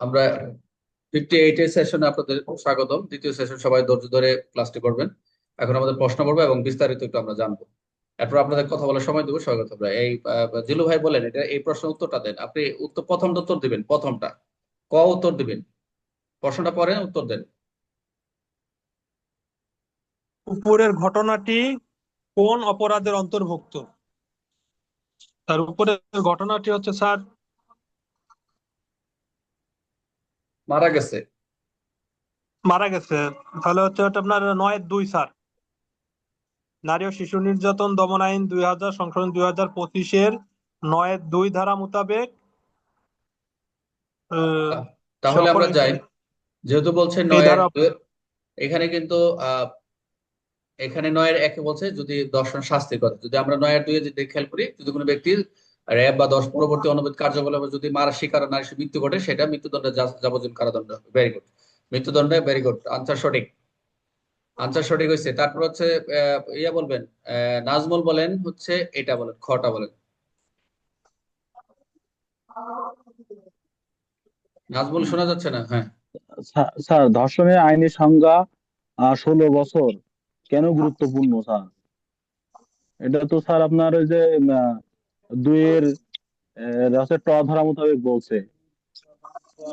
আমরা fifty eight এর সেশনে আপনাদের স্বাগতম। দ্বিতীয় সেশন সবাই ধৈর্য ধরে ক্লাসটি করবেন এখন আমাদের প্রশ্ন করব এবং বিস্তারিত একটু আমরা জানব। এরপর আপনাদের কথা বলার সময় দেবো। স্বাগত আমরা এই জিলু ভাই বলেন, এটা এই প্রশ্নের উত্তরটা দেন। আপনি উত্তর প্রথমটা উত্তর দিবেন, প্রথমটা। ক উত্তর দিবেন? প্রশ্নটা পরে উত্তর দেন। উপরের ঘটনাটি কোন অপরাধের অন্তর্ভুক্ত? তার উপরের ঘটনাটি হচ্ছে, স্যার মারা গেছে। মারা গেছে। তাহলে হচ্ছে ওটা আপনার নয় দুই স্যার। নারী ও শিশু নির্যাতন দমন আইন দুই হাজার সংশোধন দুই হাজার পঁচিশের নয় দুই ধারা মোতাবেক তাহলে আমরা যাই। যেহেতু বলছে ধারা- এখানে কিন্তু আহ এখানে নয়ের একে বলছে যদি দর্শন শাস্তির কথা। যদি আমরা নয়ের দুইয়ে যদি খেয়াল করি যদি কোনো ব্যক্তির র্যাব বা দশ পরবর্তী অনুবিধ কার্যকলাপে যদি মারা শিকার নারী মৃত্যু ঘটে, সেটা মৃত্যুদণ্ডে যাবজ্জীবন কারাদণ্ড ভেরি গুড মৃত্যুদণ্ডে ভেরি গুড আনসার সঠিক। আনসার সঠিক হয়েছে তারপর হচ্ছে ইয়া বলবেন নাজমুল বলেন হচ্ছে, এটা বলেন, খটা বলেন। নাজমুল শোনা যাচ্ছে না? হ্যাঁ। স্যার, ধর্ষণের আইনি সংজ্ঞা ষোলো বছর। কেন গুরুত্বপূর্ণ, স্যার? এটা তো, স্যার, আপনার ওই যে দুইয়ের আহ, হচ্ছে ট ধারা মোতাবেক বলছে।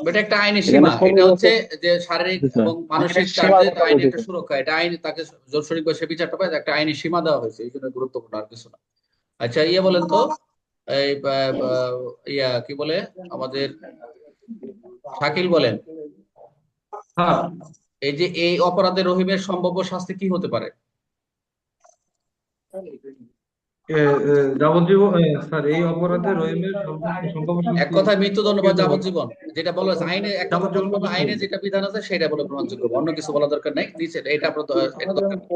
এটা একটা আইনি সীমা। এটা হচ্ছে যে শারীরিক আচ্ছা। এবং মানসিক আইনি চার্জের কথা একটা সুরক্ষা। এটা আইন তাকে জোরসরিক বা সে বিচারটা পায় একটা আইনি সীমা দেওয়া হয়েছে। এই জন্য গুরুত্বপূর্ণ আর কিছু না। আচ্ছা ইয়ে বলেন তো এই ইয়া কি বলে? আমাদের শাকিল বলেন। হ্যাঁ। এই যে এই অপরাধে রহিমের সম্ভাব্য শাস্তি কি হতে পারে? যাবজ্জীবন স্যার এই অপরাধে রহিমের সম্ভাব্য- সম্ভাব্য এক কথায় মৃত্যুদণ্ড বা কি হতে পারে? যাবজ্জীবন যেটা বলা হয়েছে আইনে একটা আইনে যেটা বিধান আছে সেটা বলে গ্রহণযোগ্য অন্য কিছু বলা দরকার নাই নিচে এটা আপনার দ- এটা দরকার নেই।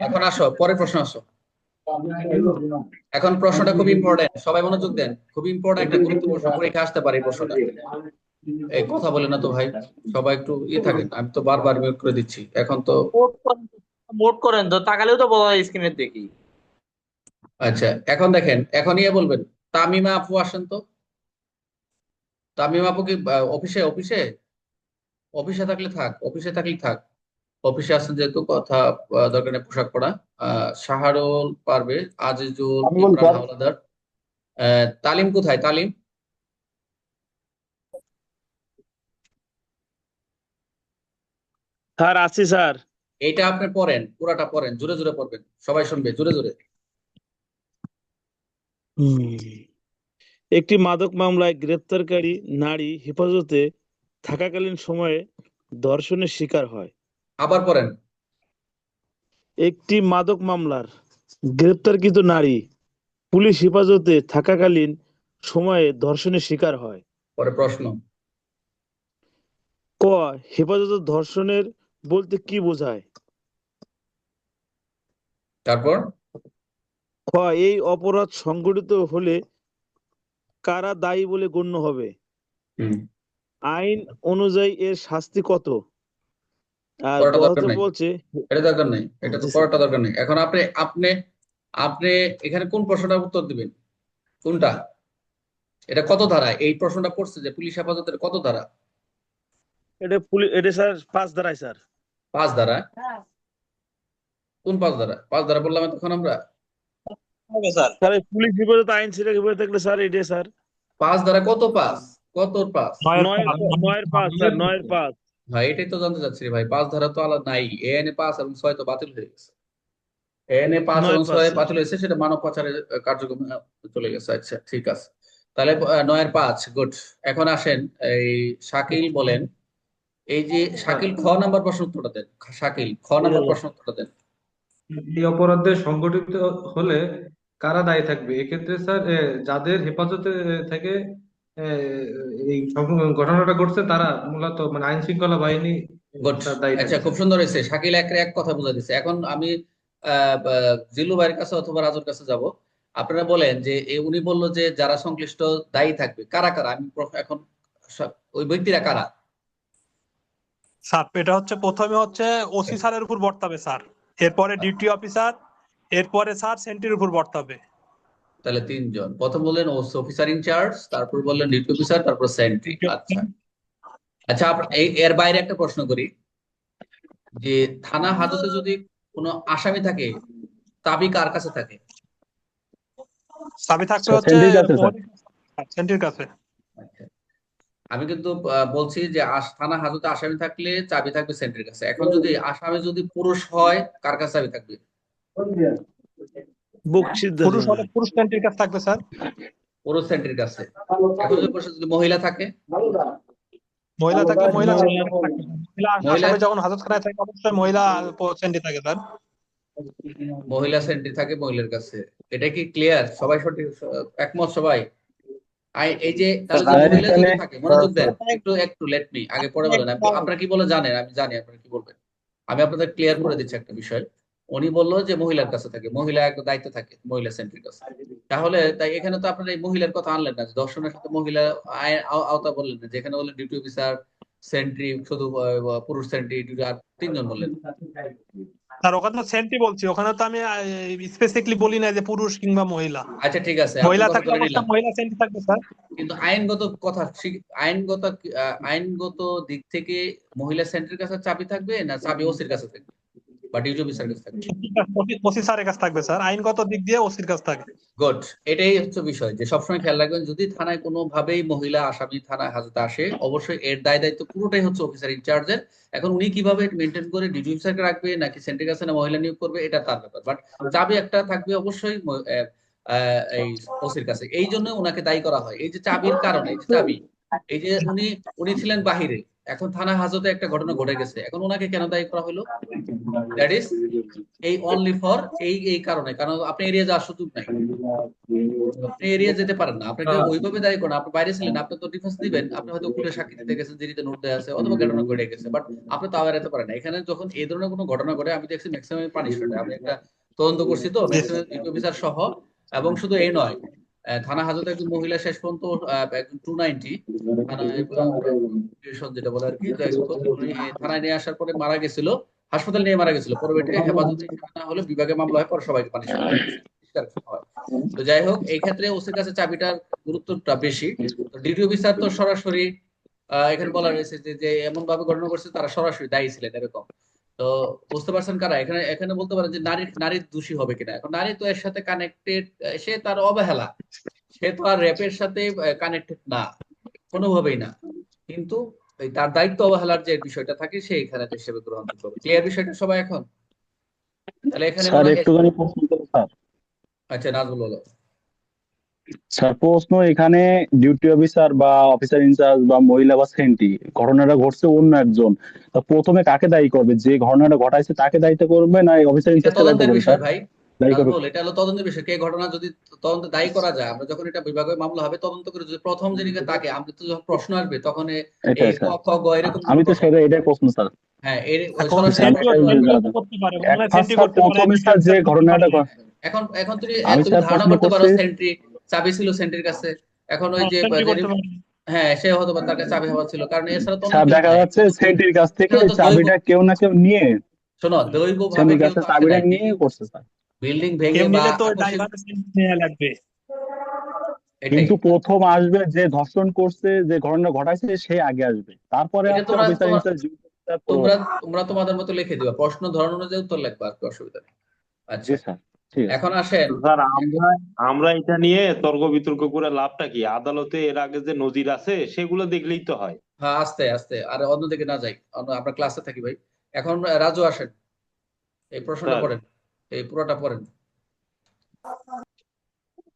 এখন আসো পরের প্রশ্ন আসো। এখন প্রশ্নটা খুব ইম্পর্টেন্ট সবাই মনোযোগ দেন খুব ইম্পর্টেন্ট একটা গুরুত্বপূর্ণ পরীক্ষা আসতে পারে এই প্রশ্নটা। এই কথা বলে না তো ভাই সবাই একটু ইয়ে থাকেন আমি তো বারবার মিউট করে দিচ্ছি এখন তো মোট করেন তো তাকালেও তো বলা যায় স্ক্রিনে দেখি। আচ্ছা এখন দেখেন এখন ইয়ে বলবেন তামিমা আপু আসেন তো? তামিমা আপু কি অফিসে অফিসে? অফিসে থাকলে থাক অফিসে থাকলে থাক। অফিসে আসেন যেহেতু কথা আহ, দরকার নেই পোশাক পরা। আহ শাহরুল পারবে আজিজুল ইমরান হাওলাদার। তালিম কোথায়? তালিম? স্যার আছি স্যার। এইটা আপনি পড়েন পুরাটা পড়েন জোরে জোরে পড়বেন। সবাই শুনবে জোরে জোরে। একটি মাদক মামলায় গ্রেপ্তারকারী নারী হেফাজতে থাকাকালীন সময়ে ধর্ষণের শিকার হয়। আবার পড়েন। একটি মাদক মামলার গ্রেপ্তারকৃত নারী পুলিশ হেফাজতে থাকাকালীন সময়ে ধর্ষণের শিকার হয়। পরে প্রশ্ন। ক হেফাজতে ধর্ষণের বলতে কি বোঝায়? তারপর? খ এই অপরাধ সংঘটিত হলে কারা দায়ী বলে গণ্য হবে? আইন অনুযায়ী এর শাস্তি কত? আর। বলছে এটা দরকার নেই। এটা তো পড়াটা দরকার নেই। এখন আপনি আপনি আপনি এখানে কোন প্রশ্নটার উত্তর দিবেন? কোনটা? এটা কত ধারা? এই প্রশ্নটা পড়ছে যে পুলিশ হেফাজতের কত ধারা? এটা পুলিশ এটা স্যার পাঁচ ধারায় স্যার। পাঁচ ধারা? কোন পাঁচ ধারা? পাঁচ ধারা বললাম তখন আমরা? স্যার। পুলিশ হেফাজতে আইন ছিল হেফাজতে থাকলে স্যার এটা স্যার। পাঁচ ধারা কত পাঁচ? কত পাঁচ? নয়ের পাঁচ। স্যার নয়ের পাঁচ। ভাই এটাই তো জানতে চাচ্ছি ভাই পাঁচ ধারা তো আলাদা নাই। এ এনে পাঁচ এবং ছয় তো বাতিল হয়ে গেছে। এ এনে পাঁচ এবং ছয়। বাতিল হয়েছে সেটা মানব পাচারের কার্যক্রম চলে গেছে। আচ্ছা ঠিক আছে। তাহলে নয়ের পাঁচ গুড। এখন আসেন এই শাকিল বলেন এই যে শাকিল খ নাম্বার প্রশ্ন উত্তরটা দেন। শাকিল খ নাম্বার প্রশ্ন উত্তরটা দেন। এই অপরাধে সংঘটিত হলে কারা দায়ী থাকবে? এক্ষেত্রে স্যার যাদের হেফাজতে থেকে এই ঘটনাটা ঘটছে তারা মূলত মানে আইন শৃঙ্খলা বাহিনী আচ্ছা খুব সুন্দর হয়েছে। শাকিল এক এক কথা বুঝা দিচ্ছে এখন আমি জিল্লু ভাইয়ের কাছে অথবা রাজুর কাছে যাব। আপনারা বলেন যে উনি বলল যে যারা সংশ্লিষ্ট দায়ী থাকবে কারা কারা? আমি এখন ওই ব্যক্তিরা কারা? স্যার এটা হচ্ছে প্রথমে হচ্ছে ওসি স্যারের উপর বর্তাবে স্যার। এরপরে ডিউটি অফিসার এরপরে স্যার সেন্টির উপর বর্তাবে তাহলে তিনজন। প্রথম বললেন ও অফিসার ইনচার্জ তারপর বললেন ডিউটি অফিসার তারপর সেন্ট্রি আচ্ছা। আচ্ছা এই এর বাইরে একটা প্রশ্ন করি। যে থানা হাজতে যদি কোনো আসামি থাকে চাবি কার কাছে থাকে? চাবি থাকবে হচ্ছে সেন্টির কাছে, কাছে। আচ্ছা। আমি কিন্তু আহ, বলছি যে থানা হাজতে আসামি থাকলে চাবি থাকবে সেন্ট্রির কাছে। এখন যদি আসামি যদি পুরুষ হয় কার কাছে চাবি থাকবে? পুরুষ কাছে থাকবে স্যার। পুরুষ সেন্ট্রির কাছে। এখন যদি মহিলা থাকে? মহিলা থাকলে মহিলা মহিলা- যখন হাজতখানায় থাকে অবশ্যই মহিলা সেন্টি থাকে স্যার। মহিলা সেন্ট্রি থাকে মহিলার কাছে। এটা কি ক্লিয়ার সবাই সঠিক একমত সবাই? এই যে মহিলা যদি থাকে মনোযোগ দেন। একটু একটু লেট মি আগে পরে বলেন। আপনারা কি বলে জানেন? আমি জানি আপনারা কি বলবেন। আমি আপনাদের ক্লিয়ার করে দিচ্ছি একটা বিষয়। উনি বলল যে মহিলার কাছে থাকে মহিলা একটা দায়িত্ব থাকে মহিলা সেন্ট্রির কাছে। তাহলে তাই এখানে তো আপনারা এই মহিলার কথা আনলেন না দর্শনের সাথে মহিলা আওতা বললেন না যেখানে বললেন ডিউটি অফিসার সেন্ট্রি শুধু পুরুষ সেন্ট্রি ডিউটি আর তিনজন বললেন। স্যার ওখানে তো সেন্টি বলছি ওখানে তো আমি স্পেসিফিকলি বলি না যে পুরুষ কিংবা মহিলা। আচ্ছা ঠিক আছে মহিলা থাকলে মহিলা সেন্টি থাকবে স্যার। কিন্তু আইনগত কথা আইনগত আইনগত দিক থেকে মহিলা সেন্ট্রির কাছে চাবি থাকবে না চাবি ওসির কাছে থাকবে? বা ডিউটি অফিসার কাছে থাকবে। ওসি স্যারের কাছে থাকবে স্যার। আইনগত দিক দিয়ে ওসির কাছে থাকবে। গুড এটাই হচ্ছে বিষয় যে সবসময় খেয়াল রাখবেন যদি থানায় কোনোভাবেই মহিলা আসামি থানায় হাজতে আসে অবশ্যই এর দায় দায়িত্ব পুরোটাই হচ্ছে অফিসার ইনচার্জের এখন উনি কীভাবে মেনটেন করে ডিউটি অফিসারকে রাখবে নাকি সেন্ট্রির কাছে না মহিলা নিয়োগ করবে এটা তার ব্যাপার। বাট চাবি একটা থাকবে অবশ্যই এই ওসির কাছে। এই জন্য ওনাকে দায়ী করা হয়। এই যে চাবির কারণে এই যে চাবি এই যে উনি উনি ছিলেন বাহিরে। এখন থানা হাজতে একটা ঘটনা ঘটে গেছে। এখন ওনাকে কেন দায়ী করা হলো? দ্যাট ইজ এই অনলি ফর এই এই কারণে। কারণ আপনি এরিয়া যাওয়ার সুযোগ নাই। আপনি এরিয়া যেতে পারেন না। আপনাকে ওইভাবে দায়ী করেন আপনি বাইরে ছিলেন আপনি তো ডিফেন্স দিবেন। আপনি হয়তো উপরে সাক্ষী দিতে গেছেন জিরিতে নোট দেওয়া আছে অথবা ঘটনা ঘটে গেছে। বাট আপনি তাও এড়াতে পারেন না। এখানে যখন এই ধরনের কোনো ঘটনা ঘটে আমি দেখছি ম্যাক্সিমাম পানিশমেন্ট আমি একটা তদন্ত করছি তো ম্যাক্সিমাম অফিসার সহ এবং শুধু এই নয় থানা হাজতে একজন মহিলা শেষ পর্যন্ত টু নাইনটি যেটা বলে আর কি থানায় নিয়ে আসার পরে মারা গেছিল হাসপাতাল নিয়ে মারা গেছিল। পরবর্তীতে হেফাজতে না হলে বিভাগে মামলা হয় পরে সবাইকে পানিশমেন্ট তো যাই হোক এই ক্ষেত্রে ওসির কাছে চাবিটার গুরুত্বটা বেশি। ডিডি অফিসার তো সরাসরি আহ, এখানে বলা রয়েছে যে যে এমন ভাবে ঘটনা করছে তারা সরাসরি দায়ী ছিলেন এরকম। তো বুঝতে পারছেন কারা? এখানে এখানে বলতে পারেন যে নারী নারীর দোষী হবে কিনা। এখন নারী তো এর সাথে কানেক্টেড সে তার অবহেলা। সে তো আর র্যাপের সাথে কানেক্টেড না কোনোভাবেই না। কিন্তু তার দায়িত্ব অবহেলার যে বিষয়টা থাকে সে এখানে হিসেবে গ্রহণ করবে ক্লিয়ার বিষয়টা সবাই এখন? তাহলে এখানে আচ্ছা নাজবুল বলো স্যার প্রশ্ন এখানে ডিউটি অফিসার বা অফিসার ইনচার্জ বা মহিলা বা সেন্টি ঘটনাটা ঘটছে অন্য একজন। তা প্রথমে কাকে দায়ী করবে? যে ঘটনাটা ঘটাইছে তাকে দায়িত্ব করবে না অফিসার বিষয় ভাই। এটা হলো তদন্তের বিষয়। কে ঘটনা যদি তদন্তে দায়ী করা যায় আমরা যখন এটা বিভাগে মামলা হবে তদন্ত করে যদি প্রথম যিনি তাকে আমরা তো যখন প্রশ্ন আসবে তখন এই ক গ এরকম আমি তো সেটা এটাই প্রশ্ন স্যার। হ্যাঁ এর সরাসরি সেন্টি আমি আমরা- সেন্টি- করতে পারে এখন সেন্টি করতে পারে প্রথমে স্যার যে ঘটনাটা এখন এখন তুমি আমি ধারণা করতে পারো সেন্ট্রি চাবি ছিল সেন্ট্রির কাছে। এখন ওই যে করতে পারে হ্যাঁ সে হয়তো বা তার কাছে চাবি হওয়া ছিল। কারণ এছাড়া তো অন্য দেখা। যাচ্ছে সেন্টির কাছ থেকে চাবিটা কেউ না কেউ নিয়ে শোনো দৈব ভাবে চাবিটা নিয়ে করছে স্যার। বিল্ডিং ভেঙে বা তো লাগবে। কিন্তু প্রথম আসবে যে ধর্ষণ করছে যে ঘটনা ঘটাইছে সে আগে আসবে। তারপরে তোমরা- তোমরা- ইনচার্জ তোমরা তোমরা তোমাদের মতো লিখে দিবা। প্রশ্ন ধরন অনুযায়ী উত্তর লিখবা আর অসুবিধা নেই। আচ্ছা। জি স্যার। এখন আসেন। স্যার আমরা আমরা এটা নিয়ে তর্ক বিতর্ক করে লাভটা কি? আদালতে এর আগে যে নজির আছে সেগুলো দেখলেই তো হয়। হ্যাঁ আস্তে আস্তে। আর অন্যদিকে না যাই। আমরা ক্লাসে থাকি ভাই। এখন রাজু আসেন। এই প্রশ্নটা। পড়েন। এই পুরোটা পড়েন।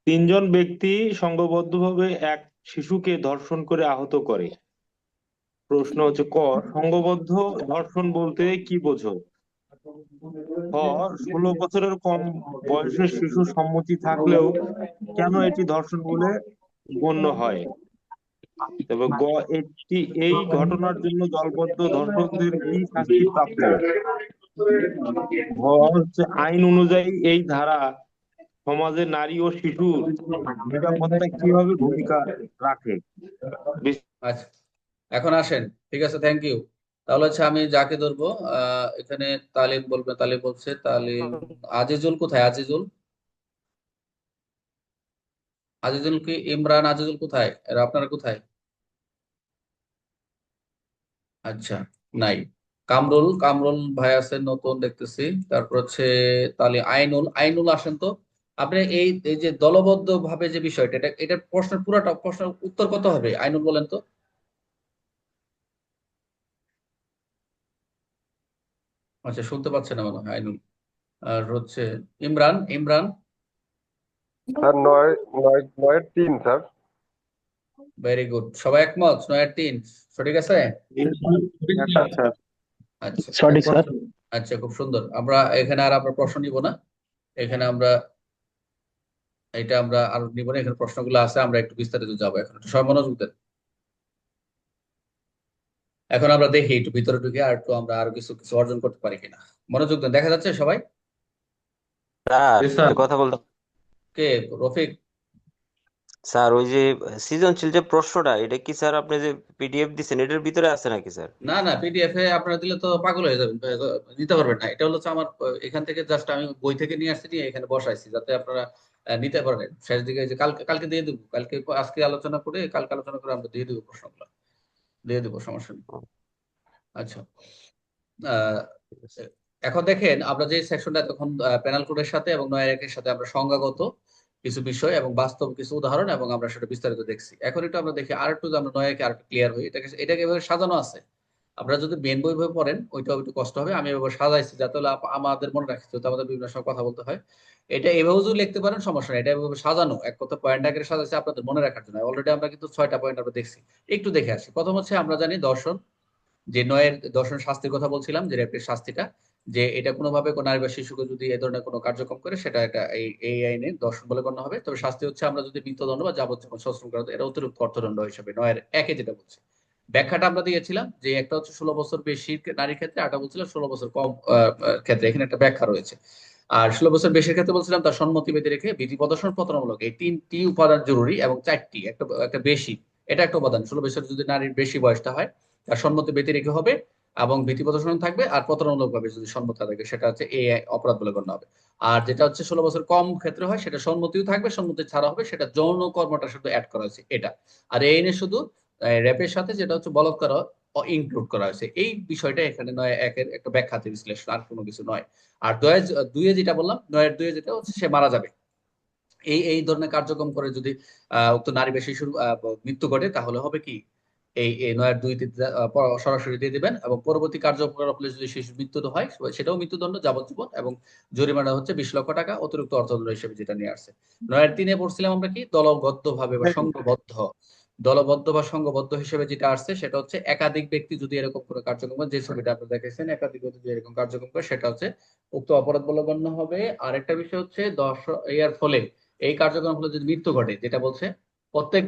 তিনজন ব্যক্তি সংঘবদ্ধভাবে এক শিশুকে ধর্ষণ করে আহত করে। প্রশ্ন হচ্ছে ক সংঘবদ্ধ ধর্ষণ বলতে কি বোঝো? ষোলো বছরের কম বয়সের শিশু সম্মতি থাকলেও কেন এটি ধর্ষণ বলে গণ্য হয়? তবে গ, একটি, এই ঘটনার জন্য দলবদ্ধ ধর্ষকদের কি শাস্তি প্রাপ্য? হচ্ছে আইন অনুযায়ী এই ধারা সমাজে নারী ও শিশুর নিরাপত্তায় কীভাবে ভূমিকা রাখে? আচ্ছা এখন আসেন, ঠিক আছে থ্যাংক ইউ তাহলে হচ্ছে আমি যাকে ধরবো এখানে তালিম বলবে, তালিম বলছে, তালিম আজিজুল কোথায়? আজিজুল? আজিজুল কি ইমরান আজিজুল কোথায়? এরা আপনারা কোথায়? আচ্ছা নাই। কামরুল কামরুল ভাই আছেন নতুন, দেখতেছি। তারপর হচ্ছে তাহলে আইনুল আইনুল আসেন তো। আপনি এই যে দলবদ্ধ ভাবে যে বিষয়টা, এটা এটা প্রশ্নের পুরোটা, প্রশ্নের উত্তর কত হবে? আইনুল বলেন তো। আচ্ছা শুনতে পাচ্ছে না মনে হয় আইনুল। আর হচ্ছে ইমরান ইমরান? স্যার নয় নয় নয়ের তিন স্যার। ভেরি গুড সবাই একমত? নয়ের তিন। সঠিক আছে? আচ্ছা। সঠিক স্যার। আচ্ছা খুব সুন্দর। আমরা এখানে আর আমরা প্রশ্ন নিব না। এখানে আমরা এটা আমরা আর নিব না। এখানে প্রশ্নগুলো আছে আমরা একটু বিস্তারিত যাব এখন। একটু সবাই মনোযোগ দেন। এখন আমরা দেখি একটু ভিতরে ঢুকে আর একটু আমরা আরও কিছু কিছু অর্জন করতে পারি কিনা। মনোযোগ দেন দেখা যাচ্ছে সবাই? স্যার কথা বলতে কে রফিক? স্যার ওই যে সৃজনশীল যে প্রশ্নটা এটা কি স্যার আপনি যে পিডিএফ দিচ্ছেন এটার ভিতরে আছে নাকি স্যার? না না পিডিএফ এ আপনারা দিলে তো পাগল হয়ে যাবেন নিতে পারবেন না। এটা হলো হচ্ছে আমার এখান থেকে জাস্ট আমি বই থেকে নিয়ে আসছি নিয়ে এখানে বসাইছি যাতে আপনারা নিতে পারেন। শেষ দিকে যে কালকে কালকে দিয়ে দেবো। কালকে আজকে আলোচনা করে কালকে আলোচনা করে আমরা দিয়ে দেবো প্রশ্নগুলো। দিয়ে দেবো সমস্যা নেই। আচ্ছা। আহ, এখন দেখেন আমরা যে সেকশনটা তখন প্যানেল কোডের সাথে এবং নয় একের সাথে আমরা সংজ্ঞাগত কিছু বিষয় এবং বাস্তব কিছু উদাহরণ এবং আমরা সেটা বিস্তারিত দেখছি। এখন একটু আমরা দেখি আর একটু আমরা নয় একে আর একটু ক্লিয়ার হই এটাকে এটাকে এভাবে সাজানো আছে? আপনারা যদি মেন বই বই পড়েন, ওইটাও একটু কষ্ট হবে। আমি এভাবে সাজাইছি, যাতে হলে আমাদের মনে রাখতে তো আমাদের বিভিন্ন সময় কথা বলতে হয়। এটা এভাবেও যদি লিখতে পারেন, সমস্যা নেই। এটা এভাবে সাজানো, এক কথা পয়েন্ট আকারে সাজাইছে আপনাদের মনে রাখার জন্য। অলরেডি আমরা কিন্তু ছয়টা পয়েন্ট আমরা দেখছি। একটু দেখে আসি। প্রথম হচ্ছে আমরা জানি দর্শন, যে নয়ের দর্শন শাস্তির কথা বলছিলাম, যে রেপের শাস্তিটা, যে এটা কোনোভাবে কোনো নারী বা শিশুকে যদি এ ধরনের কোনো কার্যক্রম করে, সেটা এটা এই এই আইনে দর্শন বলে গণ্য হবে। তবে শাস্তি হচ্ছে আমরা যদি মৃত্যুদণ্ড বা যাবজ্জীবন সশ্রম করা, এটা অতিরিক্ত অর্থদণ্ড হিসেবে নয়ের একে যেটা বলছে। ব্যাখ্যাটা আমরা দিয়েছিলাম যে একটা হচ্ছে ষোলো বছর বেশি নারীর ক্ষেত্রে আটা বলছিলাম ষোলো বছর কম ক্ষেত্রে। এখানে একটা ব্যাখ্যা রয়েছে। আর ষোলো বছর বেশির ক্ষেত্রে বলছিলাম তার সম্মতি বেঁধে রেখে বিধি প্রদর্শন প্রতারণামূলক এই তিনটি উপাদান জরুরি এবং চারটি, একটা একটা বেশি, এটা একটা উপাদান। ষোলো বছর যদি নারীর বেশি বয়সটা হয়, তার সম্মতি বেঁধে রেখে হবে এবং ভীতি প্রদর্শন থাকবে আর প্রতারণামূলক ভাবে যদি সম্মতি থাকে, সেটা হচ্ছে এই অপরাধ বলে গণ্য হবে। আর যেটা হচ্ছে ষোলো বছর কম ক্ষেত্রে হয়, সেটা সম্মতিও থাকবে, সম্মতি ছাড়া হবে, সেটা যৌন কর্মটা শুধু অ্যাড করা হয়েছে, এটা। আর এই আইনে শুধু র্যাপের সাথে যেটা হচ্ছে বলৎকার ইনক্লুড করা হয়েছে। এই বিষয়টা এখানে নয় একের একটা ব্যাখ্যাতে বিশ্লেষণ আর কোনো কিছু নয়। আর দয়ে দুয়ে যেটা বললাম নয়ের দুয়ে যেটা হচ্ছে সে মারা যাবে। এই এই ধরনের কার্যক্রম করে যদি আহ উক্ত নারী বা শিশুর মৃত্যু ঘটে তাহলে হবে কি? এই এই নয়ের দুই সরাসরি দিয়ে দিবেন এবং পরবর্তী কার্যকলাপ যদি শিশুর মৃত্যু হয় সেটাও মৃত্যুদণ্ড যাবজ্জীবন এবং জরিমানা হচ্ছে বিশ লক্ষ টাকা অতিরিক্ত অর্থদণ্ড হিসেবে যেটা নিয়ে আসছে। নয়ের তিনে পড়ছিলাম আমরা কি? দলবদ্ধ ভাবে বা সংঘবদ্ধ। দলবদ্ধ বা সংঘবদ্ধ হিসেবে যেটা আসছে সেটা হচ্ছে একাধিক ব্যক্তি যদি এরকম কোনো কার্যক্রম করে, যে ছবিটা আপনারা দেখেছেন একাধিক ব্যক্তি যদি এরকম কার্যক্রম করে সেটা হচ্ছে উক্ত অপরাধ বলে গণ্য হবে। আরেকটা বিষয় হচ্ছে দশ এর ফলে এই কার্যক্রম ফলে যদি মৃত্যু ঘটে যেটা বলছে প্রত্যেক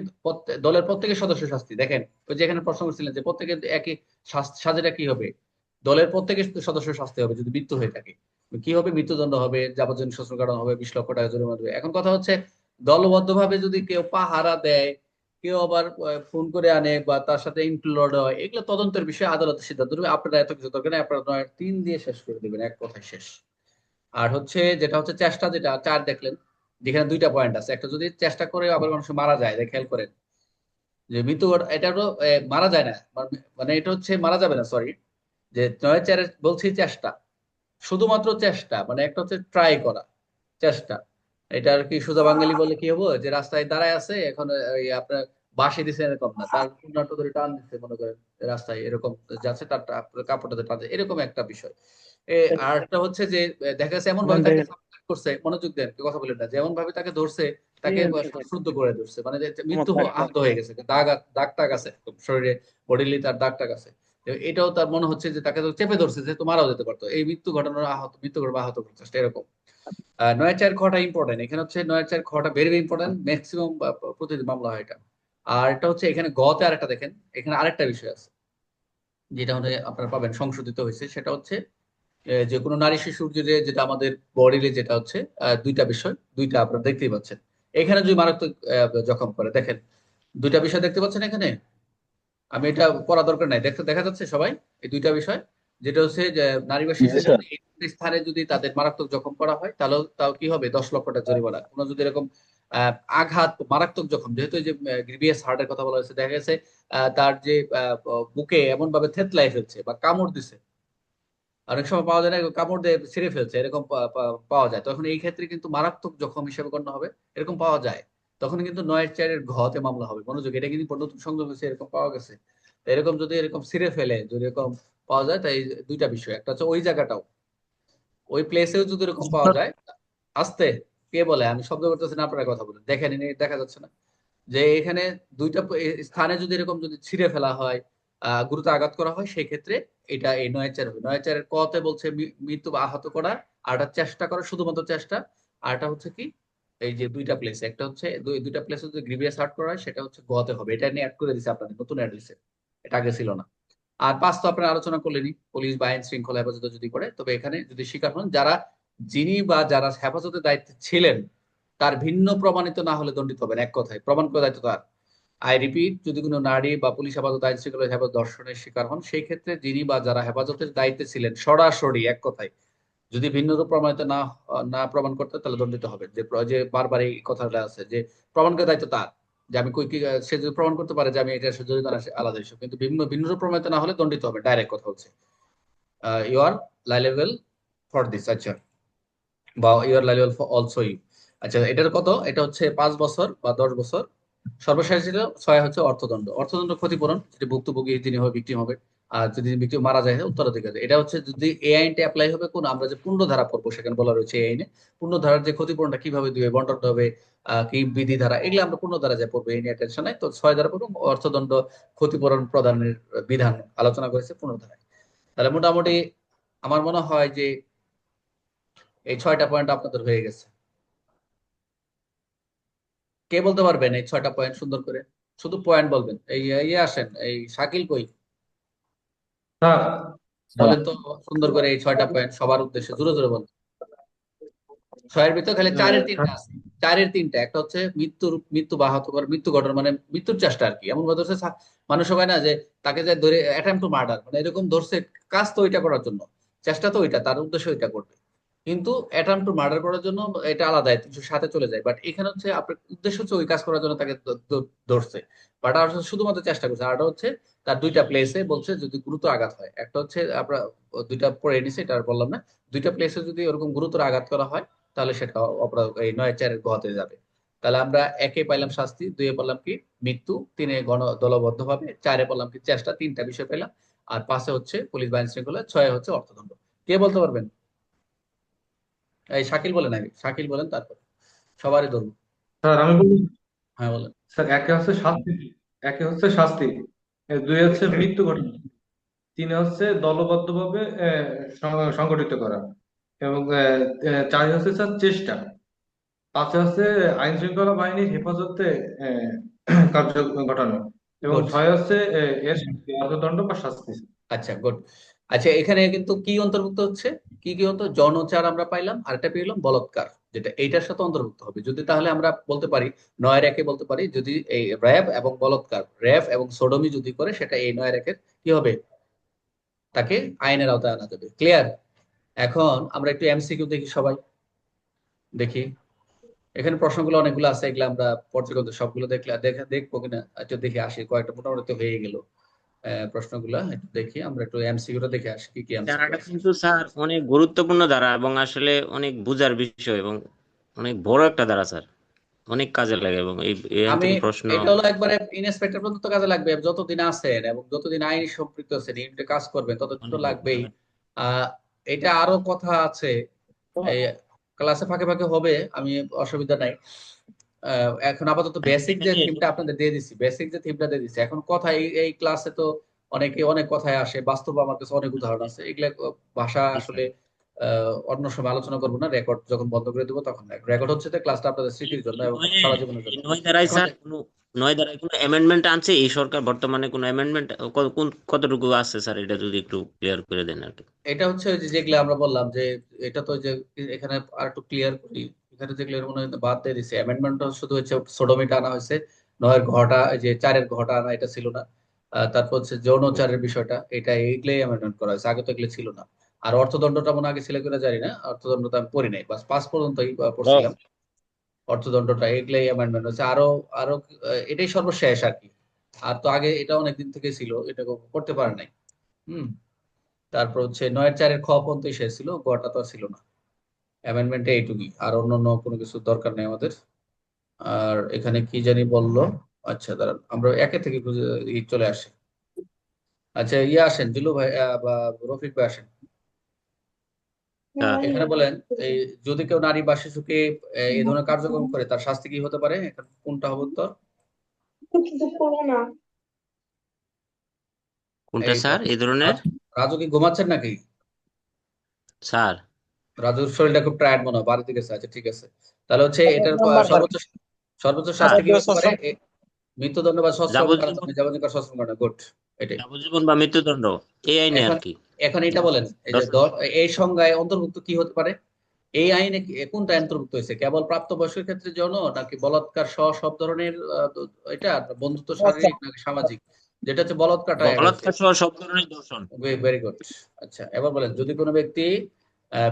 দলের প্রত্যেকের সদস্য শাস্তি। দেখেন ওই যে এখানে প্রশ্ন করছিলেন যে প্রত্যেকের একই সাজাটা কি হবে? দলের প্রত্যেকের সদস্য শাস্তি হবে যদি মৃত্যু হয়ে থাকে। কি হবে? মৃত্যুদণ্ড হবে যাবজ্জীবন সশ্রম কারণ হবে বিশ লক্ষ টাকা জরিমানা দেবে এখন কথা হচ্ছে দলবদ্ধ ভাবে যদি কেউ পাহারা দেয় কেউ আবার ফোন করে আনে বা তার সাথে ইনক্লুড হয় এগুলো তদন্তের বিষয়ে আদালতের সিদ্ধান্ত নেবে। আপনারা এত কিছু দরকার নেই আপনারা তিন দিয়ে শেষ করে দেবেন এক কথায় শেষ। আর হচ্ছে যেটা হচ্ছে চেষ্টা যেটা চার দেখলেন যেখানে দুইটা পয়েন্ট আছে। একটা যদি চেষ্টা করে আবার মানুষ মারা যায় খেয়াল করেন। যে মৃত্যু এটা এ, মারা যায় না। মানে- মানে এটা হচ্ছে মারা যাবে না সরি যে নয় বলছি চেষ্টা। শুধুমাত্র চেষ্টা মানে একটা হচ্ছে ট্রাই করা চেষ্টা। এটা আর কি সোজা বাঙালি বলে কি হব? যে রাস্তায় দাঁড়ায় আছে এখন আপনার বাসে দিছে এরকম না। তার নাট্য ধরে টান দিচ্ছে মনে করেন রাস্তায় এরকম যাচ্ছে তার কাপড়টাতে টান এরকম একটা বিষয়। আর একটা হচ্ছে যে দেখা যাচ্ছে এমন ভাবে তাকে করছে মনোযোগ দেন কথা বলেন না যেমন ভাবে তাকে ধরছে তাকে শুদ্ধ করে ধরছে। মানে মৃত্যু আহত হয়ে গেছে দাগ দাগ টাগ আছে শরীরে বডিলি তার দাগ টাগ আছে। এটাও তার মনে হচ্ছে যে তাকে চেপে ধরছে যে তো মারাও যেতে পারতো। এই মৃত্যু ঘটনার আহত, মৃত্যু ঘটনা আহত প্রচেষ্টা, এরকম। নয় চার খটা ইম্পর্টেন্ট এখানে হচ্ছে নয় চার খটা ভেরি ভেরি ইম্পর্টেন্ট ম্যাক্সিমাম প্রতিদিন মামলা হয় এটা। আর এটা হচ্ছে এখানে গতে আরেকটা দেখেন, এখানে আরেকটা বিষয় আছে। যেটা হচ্ছে আপনারা পাবেন, সংশোধিত হয়েছে। সেটা হচ্ছে যে কোনো নারী শিশুর যে যেটা আমাদের বডিলে যেটা হচ্ছে দুইটা বিষয়, দুইটা আপনারা দেখতেই পাচ্ছেন। এখানে যদি মারাত্মক জখম করে, দেখেন, দুইটা বিষয় দেখতে পাচ্ছেন এখানে? আমি এটা করা দরকার নাই। দেখতে দেখা যাচ্ছে সবাই এই দুইটা বিষয়। যেটা হচ্ছে যে নারী বা শিশু স্থানে যদি তাদের মারাত্মক জখম করা হয় তাহলে তাও কি হবে? দশ লক্ষ টাকা জরিমানা। কোনো যদি এরকম আঘাত মারাত্মক জখম যেহেতু এই যে গ্রিভিয়াস হার্টের কথা বলা হয়েছে দেখা গেছে আহ, তার যে আহ, বুকে এমন ভাবে থেতলাই ফেলছে বা কামড় দিছে। অনেক সময় পাওয়া যায় না কামড় দিয়ে ছিঁড়ে ফেলছে এরকম পাওয়া যায়। তখন এই ক্ষেত্রে কিন্তু মারাত্মক জখম হিসেবে গণ্য হবে। এরকম পাওয়া যায়। তখন কিন্তু নয়ের চারের ঘতে মামলা হবে। মনোযোগ এটা কিন্তু নতুন সংযোগ হয়েছে এরকম পাওয়া গেছে। এরকম যদি এরকম ছিঁড়ে ফেলে যদি এরকম পাওয়া যায় তাই দুইটা বিষয়। একটা হচ্ছে ওই জায়গাটাও। ওই প্লেসেও যদি এরকম পাওয়া যায় আস্তে কে বলে? আমি শব্দ করতেছি না আপনারা কথা বলেন। দেখেন দেখা যাচ্ছে না। যে এখানে দুইটা স্থানে যদি এরকম যদি ছিঁড়ে ফেলা হয় আহ গুরুতর আঘাত করা হয় সেই ক্ষেত্রে এটা এই নয় চার হবে। নয় চারের কতে বলছে মৃত্যু বা আহত করা আর চেষ্টা করা শুধুমাত্র চেষ্টা। আর হচ্ছে কি? এই যে দুইটা প্লেস একটা হচ্ছে দুই, দুইটা প্লেসে যদি গ্রিভিয়াস হার্ট করা হয়, সেটা হচ্ছে গতে হবে। এটা নিয়ে অ্যাড করে দিছে আপনাদের, নতুন অ্যাড দিছে এটা আগে ছিল না। আর পাঁচ তো আপনারা আলোচনা করলেনই, পুলিশ বা আইন শৃঙ্খলা হেফাজতে যদি করে, তবে এখানে যদি স্বীকার হন, যারা, যিনি বা যারা হেফাজতের দায়িত্বে ছিলেন, তার ভিন্ন প্রমাণিত না হলে দণ্ডিত হবেন, এক কথায়। প্রমাণ করে দায়িত্ব তার। আই রিপিট যদি কোনো নারী বা পুলিশ হেফাজত, আইন শৃঙ্খলা হেফাজত দর্শনের শিকার হন, সেই ক্ষেত্রে যিনি বা যারা হেফাজতের দায়িত্বে ছিলেন, সরাসরি, এক কথায় যদি ভিন্ন রূপ প্রমাণিত না না প্রমাণ করতে, তাহলে দণ্ডিত হবে। যে যে বারবার এই কথাটা আছে যে প্রমাণ দায়িত্ব তার। যে আমি কই সে যদি প্রমাণ করতে পারে যে আমি এটা জড়িত আলাদা ইস্যু কিন্তু ভিন্ন রূপ প্রমাণিত না হলে দণ্ডিত হবে, ডাইরেক্ট কথা হচ্ছে। You are liable for this আচ্ছা। বা you are liable for also you আচ্ছা এটার কত? এটা হচ্ছে পাঁচ বছর বা দশ বছর। সর্বশেষ ছিল ছয় হচ্ছে অর্থদণ্ড। অর্থদণ্ড ক্ষতিপূরণ যদি ভুক্তভোগী, যিনি হবে ভিকটিম হবে। যদি ভিকটিম মারা যায় উত্তরাধিকার। এটা হচ্ছে যদি এই আইনটা অ্যাপ্লাই হবে, কোন আমরা যে সেখানে বলা রয়েছে এই আইনে। যে ক্ষতিপূরণটা কীভাবে দিবে হবে কি বিধি ধারা এগুলো আমরা যায় পড়ব, এই নিয়ে টেনশন নাই। তো ছয় ধারা অর্থদণ্ড, ক্ষতিপূরণ প্রদানের বিধান আলোচনা করেছে পূর্ণ ধারায় তাহলে মোটামুটি আমার মনে হয় যে এই ছয়টা পয়েন্ট আপনাদের হয়ে গেছে। কে বলতে পারবেন এই ছয়টা পয়েন্ট সুন্দর করে? শুধু পয়েন্ট বলবেন। এই ইয়ে আসেন, এই শাকিল কই? স্যার তাহলে তো সুন্দর করে এই ছয়টা পয়েন্ট সবার উদ্দেশ্যে জোরে জোরে বল। ছয়ের ভিতরে খালি চারের তিনটা আছে। চারের তিনটা একটা হচ্ছে মৃত্যুর মৃত্যু বাহত করার মৃত্যু ঘটনা মানে মৃত্যুর চেষ্টা আর কি। এমন ভাবে ধরছে মানুষ হয় না যে তাকে যে ধরে অ্যাটেম্প টু মার্ডার মানে এরকম ধরছে কাজ তো ওইটা করার জন্য। চেষ্টা তো ওইটা তার উদ্দেশ্য ওইটা করবে। কিন্তু অ্যাটেম্প টু মার্ডার করার জন্য এটা আলাদা তিনশো সাথে চলে যায়। বাট এখানে হচ্ছে আপনার উদ্দেশ্য হচ্ছে ওই কাজ করার জন্য তাকে ধরছে। বাট আর শুধুমাত্র চেষ্টা করছে। আরটা হচ্ছে তার দুইটা প্লেসে বলছে যদি গুরুতর আঘাত হয়। একটা হচ্ছে আপনার দুইটা পড়ে নিছে এটা আর বললাম না। দুইটা প্লেসে যদি ওরকম গুরুতর আঘাত করা হয়, তাহলে সেটা অপরাধ, এই নয় চারের গতে যাবে। তাহলে আমরা একে পাইলাম শাস্তি দুইয়ে পেলাম কি? মৃত্যু, তিনে গণ দলবদ্ধ ভাবে চারে পেলাম কি? চেষ্টা, তিনটা বিষয় পেলাম আর পাঁচে হচ্ছে পুলিশ বাহিনী শৃঙ্খলা, ছয় হচ্ছে অর্থদণ্ড। কে বলতে পারবেন? এই শাকিল বলেন আগে শাকিল বলেন তারপর। সবারই ধরুন স্যার আমি বলি হ্যাঁ বলেন। স্যার একে হচ্ছে শাস্তি। একে হচ্ছে শাস্তি। দুই হচ্ছে মৃত্যু ঘটনা। তিন হচ্ছে দলবদ্ধভাবে সংগঠিত করা। এবং চার হচ্ছে স্যার চেষ্টা। পাঁচে হচ্ছে আইন শৃঙ্খলা বাহিনীর হেফাজতে কার্য ঘটানো। এবং ছয় হচ্ছে এর অর্থদণ্ড বা শাস্তি। আচ্ছা গুড। আচ্ছা এখানে কিন্তু কি অন্তর্ভুক্ত হচ্ছে? কি কি অন্তর যৌনচার আমরা পাইলাম আর একটা পেলাম বলৎকার, যেটা এইটার সাথে অন্তর্ভুক্ত হবে। যদি তাহলে আমরা বলতে পারি নয়ের একে বলতে পারি, যদি এই র্যাব এবং বলৎকার, র্যাব এবং সোডমি যদি করে, সেটা এই নয়ের একের কি হবে? তাকে আইনের আওতায় আনা যাবে। ক্লিয়ার? এখন আমরা একটু এমসিকিউ দেখি সবাই। দেখি। এখানে প্রশ্নগুলো অনেকগুলো আছে, এগুলো আমরা পর্যায়ক্রমে সবগুলো দেখলে, দেখা, দেখব কিনা দেখে আসি, কয়েকটা মোটামুটি হয়ে গেল। প্রশ্নগুলো একটু দেখি আমরা একটু এমসিকিউটা দেখে আসি কি কি ধারাটা কিন্তু স্যার অনেক গুরুত্বপূর্ণ ধারা এবং আসলে অনেক বুঝার বিষয় এবং অনেক বড় একটা ধারা স্যার অনেক কাজে লাগে এবং এই আমি প্রশ্ন এটা হলো একবারে ইনস্পেক্টর পর্যন্ত কাজে লাগবে যতদিন আছেন এবং যতদিন আইনি সম্পৃক্ত আছেন ইউনিটে কাজ করবেন ততদিন তো লাগবেই। আহ এটা আরও কথা আছে ক্লাসে ফাঁকে ফাঁকে হবে আমি অসুবিধা নাই। এখন আপাতত বেসিক যে থিমটা আপনাদের দিয়ে দিছি বেসিক যে থিমটা দিয়ে দিছি এখন কথা এই ক্লাসে তো অনেকে অনেক কথায় আসে বাস্তব আমার কাছে অনেক উদাহরণ আছে এগুলা ভাষা আসলে অন্য সময় আলোচনা করব না রেকর্ড যখন বন্ধ করে দেবো তখন রেকর্ড হচ্ছে তো ক্লাসটা আপনাদের স্মৃতির জন্য এবং সারা জীবনের জন্য। নয় এখন স্যার কোনো নয় ধারায় কোনো অ্যামেন্ডমেন্ট আনছে? এই সরকার বর্তমানে কোনো অ্যামেন্ডমেন্ট কোন কতটুকু আছে স্যার এটা যদি একটু ক্লিয়ার করে দেন আর কি। এটা হচ্ছে যে যেগুলো আমরা বললাম যে এটা তো যে এখানে আর একটু ক্লিয়ার করি এখানে যেগুলো মনে হয় বাদ দিয়ে দিছে। অ্যামেন্ডমেন্ট শুধু হচ্ছে সোডোমিটা আনা হয়েছে নয়ের ঘটা যে চারের ঘটা আনা এটা ছিল না। তারপর হচ্ছে যৌনচারের বিষয়টা এটা এইগুলোই অ্যামেন্ডমেন্ট করা হয়েছে আগে তো এগুলো ছিল না। আর অর্থদণ্ডটা মনে আগে ছিল কিনা জানি না অর্থদণ্ড তো আমি পড়ি নাই। বাস পাস পর্যন্তই পড়ছিলাম। অর্থদণ্ডটা এগুলাই অ্যামেন্ডমেন্ট হচ্ছে আরও আরও এটাই সর্বশেষ আর কি। আর তো আগে এটা অনেক দিন থেকে ছিল এটা করতে পারে নাই। হুম। তারপর হচ্ছে নয়ের চারের খ পর্যন্ত শেষ ছিল গটা তো আর ছিল না। অ্যামেন্ডমেন্টে এইটুকুই। আর অন্য অন্য কোনো কিছু দরকার নেই আমাদের। আর এখানে কি জানি বলল? আচ্ছা দাঁড়ান আমরা একে থেকে চলে আসি। আচ্ছা ইয়ে আসেন জিলু ভাই আহ, বা রফিক ভাই আসেন। হ্যাঁ। এখানে বলেন এই যদি কেউ নারী বা শিশুকে এই ধরনের কার্যক্রম করে তার শাস্তি কি হতে পারে? এখানে কোনটা হবে উত্তর? কোনটা স্যার? এই ধরনের? রাজু রাজু কি ঘুমাচ্ছেন নাকি? স্যার। রাজুর শরীরটা খুব টায়ার্ড মনে হয় আচ্ছা ঠিক আছে। তাহলে হচ্ছে এটার সর্বোচ্চ সর্বোচ্চ শাস্তি কি হতে পারে? মৃত্যুদণ্ড বা সশ্রম যাবজ্জীবন। কারাদণ্ড যাবজ্জীবন বা সশ্রম কারাদণ্ড গুড এটাই। যাবজ্জীবন বা মৃত্যুদণ্ড এই আইনে আর কি। এখন এটা বলেন এই যে এই সংজ্ঞায় অন্তর্ভুক্ত কি হতে পারে? এই আইনে কোনটা অন্তর্ভুক্ত হয়েছে? কেবল প্রাপ্তবয়স্কের ক্ষেত্রে যৌন নাকি বলাৎকার সহ সব ধরনের এটা বন্ধুত্ব শারীরিক নাকি সামাজিক? যেটা হচ্ছে বলাৎকারটা বলাৎকার সহ সব ধরনের দর্শন। ভেরি গুড আচ্ছা এবার বলেন যদি কোনো ব্যক্তি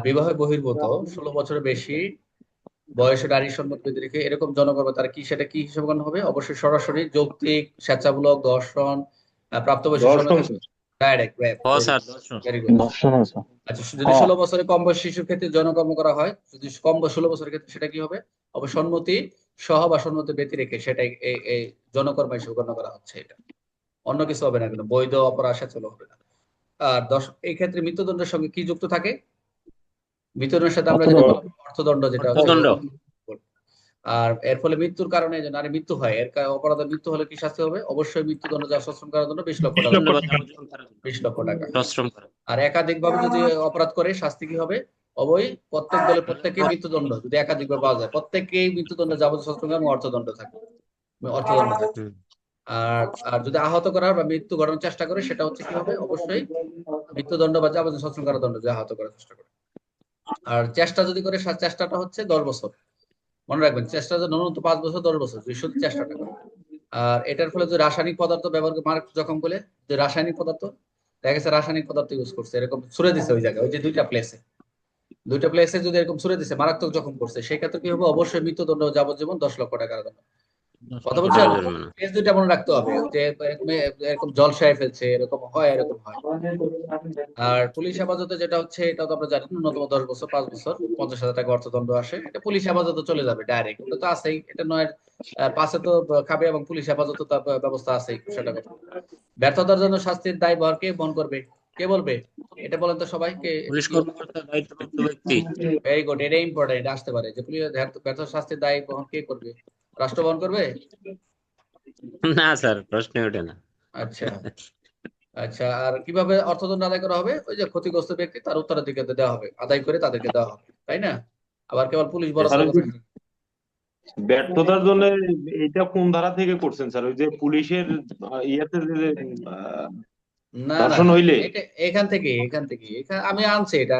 বিবাহে বহির্ভূত ষোলো বছরের বেশি বয়সে নারী সম্মত ব্যক্তি রেখে এরকম জনকর্ম তার কি সেটা কি হিসেবে গণ্য হবে? অবশ্যই সরাসরি যৌক্তিক স্বেচ্ছামূলক দর্শন প্রাপ্তবয়স্ক আচ্ছা যদি ষোলো বছরের কম বয়স শিশুর ক্ষেত্রে যৌনকর্ম করা হয় যদি কম বয়স ষোলো বছরের ক্ষেত্রে সেটা কি হবে? অবশ্য সম্মতি সহ বা সম্মতি রেখে সেটাই এই এই যৌনকর্ম হিসেবে গণ্য করা হচ্ছে এটা। অন্য কিছু হবে না কিন্তু বৈধ অপরাধ সেচল হবে না। আর দশ এই ক্ষেত্রে মৃত্যুদণ্ডের সঙ্গে কি যুক্ত থাকে? মৃত্যুদণ্ডের সাথে আমরা যেটা অর্থদণ্ড যেটা আর এর ফলে মৃত্যুর কারণে যে নারী মৃত্যু হয় এর কা- অপরাধে মৃত্যু হলে কি শাস্তি হবে? অবশ্যই মৃত্যুদণ্ড যা সশ্রম কারাদণ্ড বিশ লক্ষ টাকা। বিশ লক্ষ টাকা। আর একাধিকভাবে যদি অপরাধ করে শাস্তি কি হবে? অবৈ প্রত্যেক দলে প্রত্যেকেই মৃত্যুদণ্ড যদি একাধিকভাবে পাওয়া যায়। প্রত্যেককেই মৃত্যুদণ্ড যাবতীয় সশ্রম এবং অর্থদণ্ড থাকে। অর্থদণ্ড থাকে। আর আর যদি আহত করার বা মৃত্যু ঘটানোর চেষ্টা করে সেটা হচ্ছে কি হবে? অবশ্যই মৃত্যুদণ্ড বা যাবতীয় সশ্রম কারাদণ্ড যে আহত করার চেষ্টা করে। আর চেষ্টা যদি করে চেষ্টাটা হচ্ছে দশ বছর। মনে রাখবেন, চেষ্টা ন্যূনতম পাঁচ বছর, দশ বছর শুধু চেষ্টাটা। আর এটার ফলে যে রাসায়নিক পদার্থ ব্যবহার করে মার জখম করে যে রাসায়নিক পদার্থ, দেখা গেছে রাসায়নিক পদার্থ ইউজ করছে, এরকম ছুড়ে দিছে ওই জায়গায়, ওই যে দুইটা প্লেসে দুইটা প্লেসে যদি এরকম ছুড়ে দিছে, মারাত্মক জখম করছে সেই ক্ষেত্রে কি হবে? অবশ্যই মৃত্যুদণ্ড যাবজ্জীবন দশ লক্ষ টাকা কথা বলছেন জরিমানা। দুইটা মনে রাখতে হবে যে এরকম এরকম জলসায় ফেলছে এরকম হয় এরকম হয়। আর পুলিশ হেফাজতে যেটা হচ্ছে এটা তো আমরা জানি ন্যূনতম দশ বছর পাঁচ বছর পঞ্চাশ হাজার টাকা অর্থদণ্ড আসে। এটা পুলিশ হেফাজতে চলে যাবে ডাইরেক্ট তো আছেই এটা নয় পাশে তো খাবে এবং পুলিশ হেফাজতে তার ব্যবস্থা আছেই সেটা কথা। ব্যর্থতার জন্য শাস্তির দায় দায়ভার কে বহন করবে? কে বলবে? এটা বলেন তো সবাই কে পুলিশ কর্মকর্তা দায়িত্বপ্রাপ্ত ব্যক্তি। ভেরি গুড এটাই ইম্পর্টেন্ট এটা আসতে পারে। যে পুলিশ ব্যর্থ শাস্তির দায় বহন কে করবে? রাষ্ট্র বহন করবে? না স্যার প্রশ্ন ওঠে না। আচ্ছা। আচ্ছা আর কীভাবে অর্থদণ্ড আদায় করা হবে? ওই যে ক্ষতিগ্রস্ত ব্যক্তি তার উত্তরাধিকার দেওয়া হবে। আদায় করে তাদেরকে দেওয়া হবে তাই না? আবার কেবল পুলিশ না। ব্যর্থতার জন্য এটা কোন ধারা থেকে করছেন স্যার? ওই যে পুলিশের ইয়েতে যে না না হইলে? এখান থেকে এখান থেকে। এখান আমি আনছি এটা।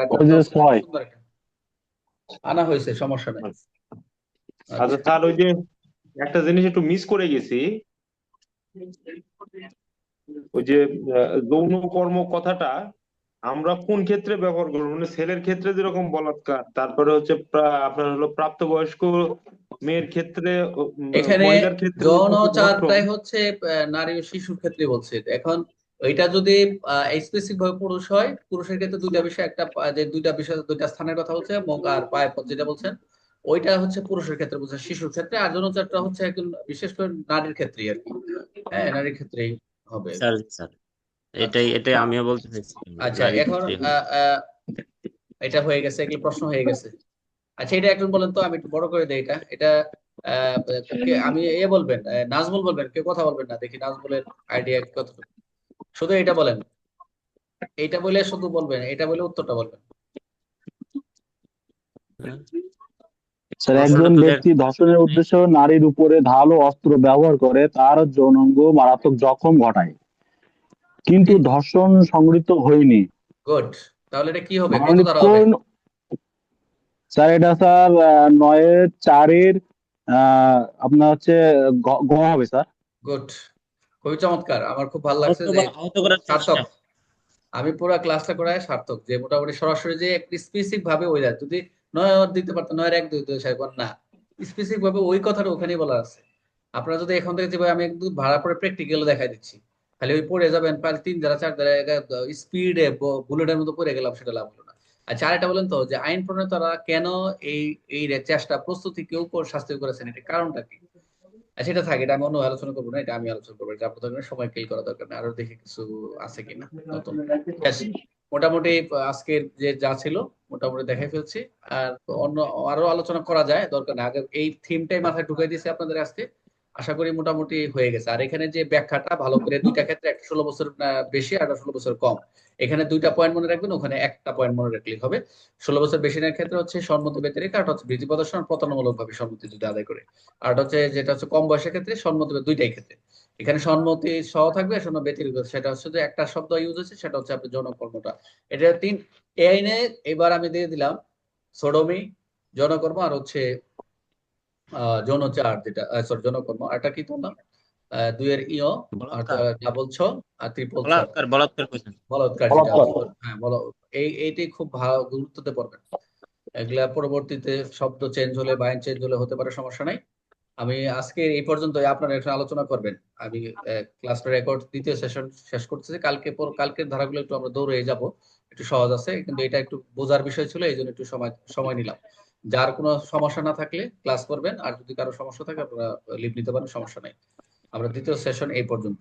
আনা হয়েছে সমস্যা নেই। আচ্ছা স্যার ওই যে একটা জিনিস একটু মিস করে গেছি। ওই যে যৌন কর্ম কথাটা আমরা কোন ক্ষেত্রে ব্যবহার করব? মানে ছেলের ক্ষেত্রে যেরকম বলাৎকার তারপরে হচ্ছে আপনার হলো প্রাপ্তবয়স্ক মেয়ের ক্ষেত্রে এখানে ক্ষেত্রে যৌনচারটাই হচ্ছে নারী ও শিশুর ক্ষেত্রে বলছে। এখন এটা যদি স্পেসিফিক ভাবে পুরুষ হয় পুরুষের ক্ষেত্রে দুইটা বিষয় একটা যে দুইটা বিষয় দুইটা স্থানের কথা বলছে মুখ আর পর যেটা বলছেন ওইটা হচ্ছে পুরুষের ক্ষেত্রে বলছে শিশুর ক্ষেত্রে আর যৌনচারটা হচ্ছে একজন বিশেষ করে নারীর ক্ষেত্রেই আর কি। হ্যাঁ নারীর ক্ষেত্রেই হবে। স্যার স্যার এটাই এটাই আমিও বলতে চাইছিলাম আচ্ছা এখন ক্ষেত্রে। এটা হয়ে গেছে এগুলো প্রশ্ন হয়ে গেছে। আচ্ছা এটা একজন বলেন তো আমি একটু বড় করে দেই এটা। এটা আহ, আমি এ বলবেন আহ, নাজমুল বলবেন কেউ কথা বলবেন না দেখি নাজমুলের আইডিয়া কতটুকু। শুধু এটা বলেন। এইটা বলে শুধু বলবেন এটা বলে উত্তরটা বলবেন। স্যার একজন ব্যক্তি ধর্ষণের উদ্দেশ্যে নারীর উপরে ধারালো অস্ত্র ব্যবহার করে তার যৌনাঙ্গ মারাত্মক জখম ঘটায়। কিন্তু ধর্ষণ সংঘটিত হয়নি। গুড তাহলে এটা কি হবে? কত ধারা হবে? কোন স্যার এটা স্যার নয়ের চারের আহ, আপনার হচ্ছে গ- হবে স্যার। গুড খুবই চমৎকার। আমার খুব ভালো লাগছে যে আহত করার চেষ্টা। সার্থক। আমি পুরো ক্লাসটা করায় সার্থক যে মোটামুটি সরাসরি যে একটি স্পেসিফিক ভাবে ওই যায় যদি নয় দিতে পারতো নয়ের এক দুই দুই সাহেব না। স্পেসিফিক ভাবে ওই কথাটা ওখানেই বলা আছে। আপনারা যদি এখান থেকে যেভাবে আমি একদম ভাড়া পরে প্র্যাকটিক্যাল দেখাই দিচ্ছি খালি ওই পড়ে যাবেন প্রায় তিন দ্বারা চার দ্বারা স্পিডে বুলেটের মতো পড়ে গেলাম সেটা লাভ হলো না। আচ্ছা আরেকটা বলেন তো যে আইন প্রণেতারা কেন এই এই চেষ্টা প্রস্তুতি কেউ শাস্তি করেছেন এটা কারণটা কি? আচ্ছা এটা থাকে এটা আমি অন্য আলোচনা করব না এটা আমি আলোচনা করব এটা আপনাদের সময় কিল করা দরকার নেই আরও দেখে কিছু আছে কিনা নতুন। মোটামুটি আজকের যে যা ছিল, মোটামুটি দেখাই ফেলছি। আর অন্য, আরও আলোচনা করা যায়, দরকার নেই। আগে এই থিমটাই মাথায় ঢুকাই দিয়েছি আপনাদের আজকে। আশা করি মোটামুটি হয়ে গেছে। আর এখানে যে ব্যাখ্যাটা, ভালো করে দুইটা ক্ষেত্রে একটা ষোলো বছর বেশি, আর ষোলো বছর কম। এখানে দুইটা পয়েন্ট মনে রাখবেন, ওখানে একটা পয়েন্ট মনে রাখলেই হবে। ষোলো বছর বেশি নেওয়ার ক্ষেত্রে হচ্ছে সম্মতি ব্যতিরেক, আর হচ্ছে বৃদ্ধি প্রদর্শন পতনমূলক ভাবে সম্মতি যদি আদায় করে। আর হচ্ছে যেটা হচ্ছে কম বয়সের ক্ষেত্রে সম্মতি দুইটাই ক্ষেত্রে। এখানে সম্মতি সহ থাকবে শূন্য ব্যতিরিক্ত সেটা হচ্ছে যে একটা শব্দ ইউজ হচ্ছে সেটা হচ্ছে আপনার যৌনকর্মটা এটা তিন এই আইনে এবার আমি দিয়ে দিলাম সোডমি জনকর্ম আর হচ্ছে আহ যৌনচার যেটা সরি যৌনকর্ম আর এটা কি আহ, দুইয়ের ইও ডাবল ছ আর ট্রিপল ছ। বলাৎকার। হ্যাঁ বলো এই এইটাই খুব ভালো গুরুত্বতে পড়বেন এগুলা পরবর্তীতে শব্দ চেঞ্জ হলে বাইন চেঞ্জ হলে হতে পারে সমস্যা নাই। আমি আজকে এই পর্যন্ত আপনার একটা আলোচনা করবেন। আমি ক্লাসটা রেকর্ড দ্বিতীয় সেশন শেষ করতেছি। কালকে কালকের ধারাগুলো একটু আমরা দৌড়ে যাব। একটু সহজ আছে, কিন্তু এটা একটু বোঝার বিষয় ছিল, এই জন্য একটু সময় সময় নিলাম। যার কোনো সমস্যা না থাকলে ক্লাস করবেন, আর যদি কারও সমস্যা থাকে, আপনারা লিভ নিতে পারেন, সমস্যা নাই। আমরা দ্বিতীয় সেশন এই পর্যন্তই।